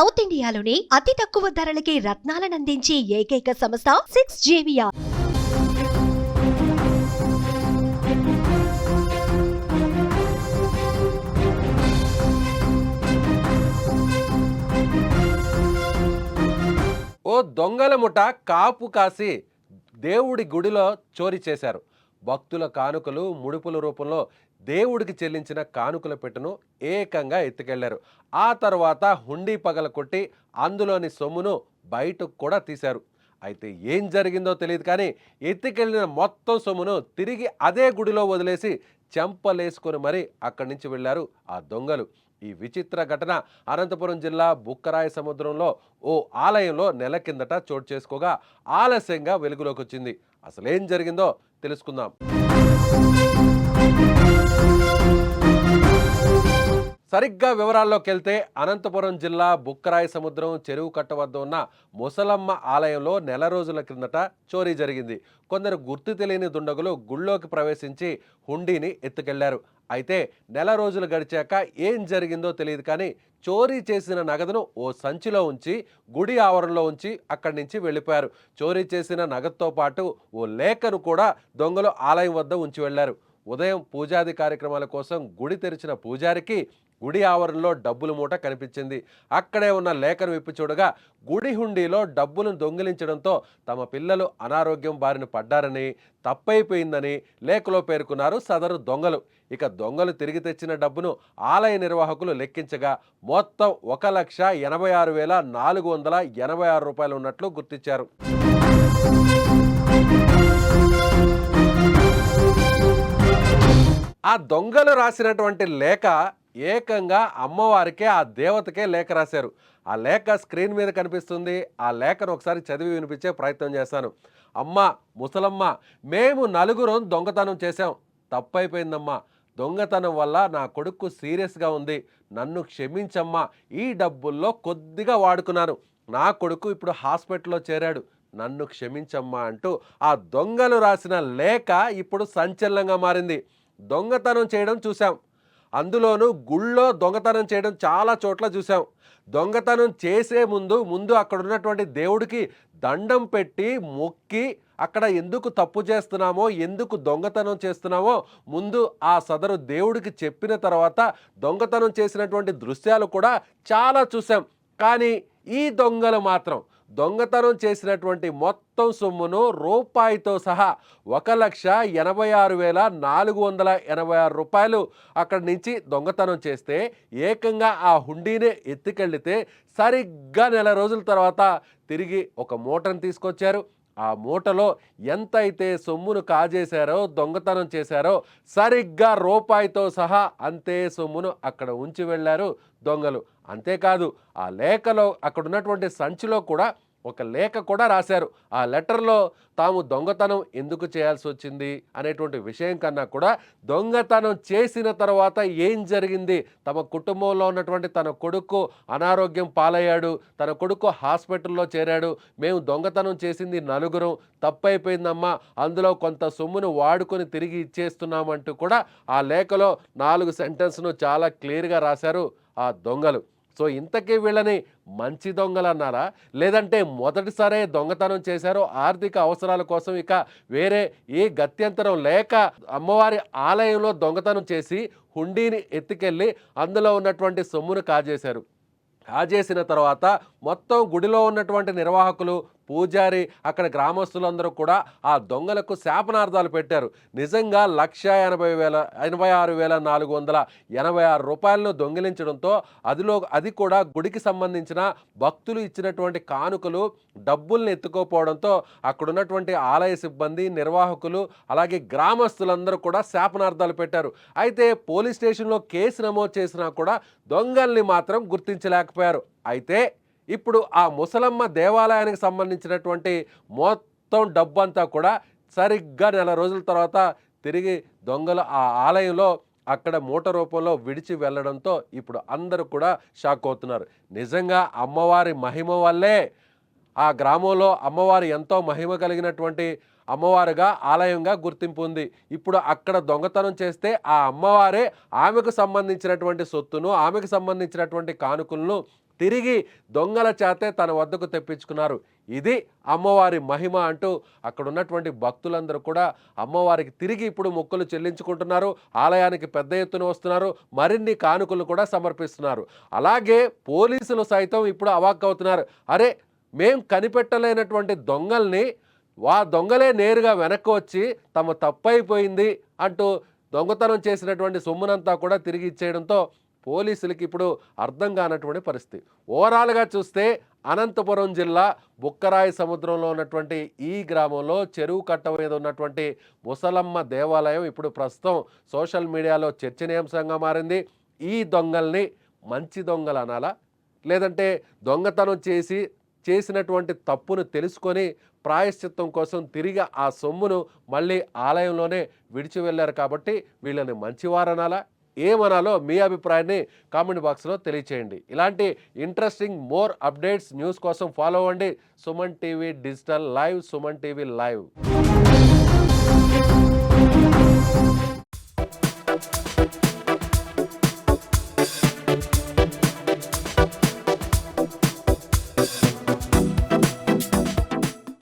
South ఇండియాలోని అతి తక్కువ ధరలకి రత్నాలనందించే ఏకైక సంస్థ సిక్స్ జేవియా ఓ దొంగల ముఠ కాపు కాసి దేవుడి గుడిలో చోరీ చేశారు. భక్తుల కానుకలు ముడుపుల రూపంలో దేవుడికి చెల్లించిన కానుకల పెట్టును ఏకంగా ఎత్తుకెళ్ళారు. ఆ తర్వాత హుండీ పగల కొట్టి అందులోని సొమ్మును బయటకు కూడా తీశారు. అయితే ఏం జరిగిందో తెలియదు కానీ ఎత్తుకెళ్ళిన మొత్తం సొమ్మును తిరిగి అదే గుడిలో వదిలేసి చెంపలేసుకొని మరీ అక్కడి నుంచి వెళ్ళారు ఆ దొంగలు. ఈ విచిత్ర ఘటన అనంతపురం జిల్లా బుక్కరాయ సముద్రంలో ఓ ఆలయంలో నెల కిందట చోటు చేసుకోగా ఆలస్యంగా వెలుగులోకి వచ్చింది. అసలేం జరిగిందో తెలుసుకుందాం సరిగ్గా వివరాల్లోకి వెళ్తే అనంతపురం జిల్లా బుక్కరాయ సముద్రం చెరువు కట్ట వద్ద ఉన్న ముసలమ్మ ఆలయంలో నెల రోజుల క్రిందట చోరీ జరిగింది. కొందరు గుర్తు తెలియని దుండగులు గుళ్ళోకి ప్రవేశించి హుండీని ఎత్తుకెళ్ళారు. అయితే నెల రోజులు గడిచాక ఏం జరిగిందో తెలియదు కానీ చోరీ చేసిన నగదును ఓ సంచిలో ఉంచి గుడి ఆవరణలో ఉంచి అక్కడి నుంచి వెళ్ళిపోయారు. చోరీ చేసిన నగదుతో పాటు ఓ లేఖను కూడా దొంగలు ఆలయం వద్ద ఉంచి వెళ్ళారు. ఉదయం పూజాది కార్యక్రమాల కోసం గుడి తెరిచిన పూజారికి గుడి ఆవరణలో డబ్బుల మూట కనిపించింది. అక్కడే ఉన్న లేఖను విప్పి చూడగా గుడి హుండీలో డబ్బులను దొంగిలించడంతో తమ పిల్లలు అనారోగ్యం బారిన పడ్డారని తప్పైపోయిందని లేఖలో పేర్కొన్నారు సదరు దొంగలు. ఇక దొంగలు తిరిగి తెచ్చిన డబ్బును ఆలయ నిర్వాహకులు లెక్కించగా మొత్తం ఒక లక్ష ఎనభై ఆరు వేల నాలుగు వందల ఎనభై ఆరు రూపాయలు ఉన్నట్లు గుర్తించారు. ఆ దొంగలు రాసినటువంటి లేఖ ఏకంగా అమ్మవారికే ఆ దేవతకే లేఖ రాశారు. ఆ లేఖ స్క్రీన్ మీద కనిపిస్తుంది. ఆ లేఖను ఒకసారి చదివి వినిపించే ప్రయత్నం చేశాను అమ్మ ముసలమ్మ మేము నలుగురం దొంగతనం చేశాం. తప్పైపోయిందమ్మా. దొంగతనం వల్ల నా కొడుకు సీరియస్గా ఉంది. నన్ను క్షమించమ్మా. ఈ డబ్బుల్లో కొద్దిగా వాడుకున్నాను. నా కొడుకు ఇప్పుడు హాస్పిటల్లో చేరాడు. నన్ను క్షమించమ్మా అంటూ ఆ దొంగలు రాసిన లేఖ ఇప్పుడు సంచలనంగా మారింది. దొంగతనం చేయడం చూశాం. అందులోనూ గుళ్ళో దొంగతనం చేయడం చాలా చోట్ల చూసాం దొంగతనం చేసే ముందు ముందు అక్కడ ఉన్నటువంటి దేవుడికి దండం పెట్టి మొక్కి అక్కడ ఎందుకు తప్పు చేస్తున్నామో ఎందుకు దొంగతనం చేస్తున్నామో ముందు ఆ సదరు దేవుడికి చెప్పిన తర్వాత దొంగతనం చేసినటువంటి దృశ్యాలు కూడా చాలా చూసాం కానీ ఈ దొంగలు మాత్రం దొంగతనం చేసినటువంటి మొత్తం సొమ్మును రూపాయితో సహా ఒక లక్ష ఎనభై ఆరు వేల నాలుగు వందల ఎనభై ఆరు రూపాయలు అక్కడి నుంచి దొంగతనం చేస్తే ఏకంగా ఆ హుండీనే ఎత్తుకెళ్తే సరిగ్గా నెల రోజుల తర్వాత తిరిగి ఒక మూటను తీసుకొచ్చారు. ఆ మూటలో ఎంతైతే సొమ్మును కాజేశారో దొంగతనం చేశారో సరిగ్గా రూపాయితో సహా అంతే సొమ్మును అక్కడ ఉంచి వెళ్ళారు దొంగలు. అంతేకాదు ఆ లేఖలో అక్కడ ఉన్నటువంటి సంచిలో కూడా ఒక లేఖ కూడా రాశారు. ఆ లెటర్లో తాము దొంగతనం ఎందుకు చేయాల్సి వచ్చింది అనేటువంటి విషయం కన్నా కూడా దొంగతనం చేసిన తర్వాత ఏం జరిగింది? తమ కుటుంబంలో ఉన్నటువంటి తన కొడుకు అనారోగ్యం పాలయ్యాడు. తన కొడుకు హాస్పిటల్లో చేరాడు. మేము దొంగతనం చేసింది నలుగురం. తప్పైపోయిందమ్మా. అందులో కొంత సొమ్మును వాడుకొని తిరిగి ఇచ్చేస్తున్నామంటూ కూడా ఆ లేఖలో నాలుగు సెంటెన్స్ను చాలా క్లియర్గా రాశారు ఆ దొంగలు. సో ఇంతకీ వీళ్ళని మంచి దొంగలు అన్నారా లేదంటే మొదటిసారే దొంగతనం చేశారో ఆర్థిక అవసరాల కోసం ఇక వేరే ఏ గత్యంతరం లేక అమ్మవారి ఆలయంలో దొంగతనం చేసి హుండీని ఎత్తుకెళ్ళి అందులో ఉన్నటువంటి సొమ్మును కాజేశారు. కాజేసిన తర్వాత మొత్తం గుడిలో ఉన్నటువంటి నిర్వాహకులు పూజారి అక్కడ గ్రామస్తులందరూ కూడా ఆ దొంగలకు శాపనార్థాలు పెట్టారు. నిజంగా లక్ష ఎనభై వేల ఎనభై ఆరు వేల నాలుగు వందల ఎనభై ఆరు రూపాయలను దొంగిలించడంతో అదిలో అది కూడా గుడికి సంబంధించిన భక్తులు ఇచ్చినటువంటి కానుకలు డబ్బుల్ని ఎత్తుకోపోవడంతో అక్కడున్నటువంటి ఆలయ సిబ్బంది నిర్వాహకులు అలాగే గ్రామస్తులందరూ కూడా శాపనార్థాలు పెట్టారు. అయితే పోలీస్ స్టేషన్లో కేసు నమోదు చేసినా కూడా దొంగల్ని మాత్రం గుర్తించలేకపోయారు. అయితే ఇప్పుడు ఆ ముసలమ్మ దేవాలయానికి సంబంధించినటువంటి మొత్తం డబ్బంతా కూడా సరిగ్గా నెల రోజుల తర్వాత తిరిగి దొంగలు ఆ ఆలయంలో అక్కడ మూట రూపంలో విడిచి వెళ్ళడంతో ఇప్పుడు అందరూ కూడా షాక్ అవుతున్నారు. నిజంగా అమ్మవారి మహిమ వల్లే ఆ గ్రామంలో అమ్మవారు ఎంతో మహిమ కలిగినటువంటి అమ్మవారుగా ఆలయంగా గుర్తింపు ఉంది. ఇప్పుడు అక్కడ దొంగతనం చేస్తే ఆ అమ్మవారే ఆమెకు సంబంధించినటువంటి సొత్తును ఆమెకు సంబంధించినటువంటి కానుకలను తిరిగి దొంగల చేతే తన వద్దకు తెప్పించుకున్నారు. ఇది అమ్మవారి మహిమ అంటూ అక్కడ ఉన్నటువంటి భక్తులందరూ కూడా అమ్మవారికి తిరిగి ఇప్పుడు మొక్కులు చెల్లించుకుంటున్నారు. ఆలయానికి పెద్ద ఎత్తున వస్తున్నారు. మరిన్ని కానుకలు కూడా సమర్పిస్తున్నారు. అలాగే పోలీసులు సైతం ఇప్పుడు అవాక్కవుతున్నారు అరే మేం కనిపెట్టలేనటువంటి దొంగల్ని వా దొంగలే నేరుగా వెనక్కి వచ్చి తమ తప్పైపోయింది అంటూ దొంగతనం చేసినటువంటి సొమ్మునంతా కూడా తిరిగి ఇచ్చేయడంతో పోలీసులకి ఇప్పుడు అర్థం కానటువంటి పరిస్థితి. ఓవరాల్గా చూస్తే అనంతపురం జిల్లా బుక్కరాయి సముద్రంలో ఉన్నటువంటి ఈ గ్రామంలో చెరువు కట్ట మీద ఉన్నటువంటి ముసలమ్మ దేవాలయం ఇప్పుడు ప్రస్తుతం సోషల్ మీడియాలో చర్చనీయాంశంగా మారింది. ఈ దొంగల్ని మంచి దొంగలు అనాలా? లేదంటే దొంగతనం చేసి చేసినటువంటి తప్పును తెలుసుకొని ప్రాయశ్చిత్తం కోసం తిరిగి ఆ సొమ్మును మళ్ళీ ఆలయంలోనే విడిచి వెళ్ళారు కాబట్టి వీళ్ళని మంచివారనాలా? ఏమనాలో మీ అభిప్రాయాన్ని కామెంట్ బాక్స్లో తెలియచేయండి. ఇలాంటి ఇంట్రెస్టింగ్ మోర్ అప్డేట్స్ న్యూస్ కోసం ఫాలో అవ్వండి. Suman TV digital live Suman TV live.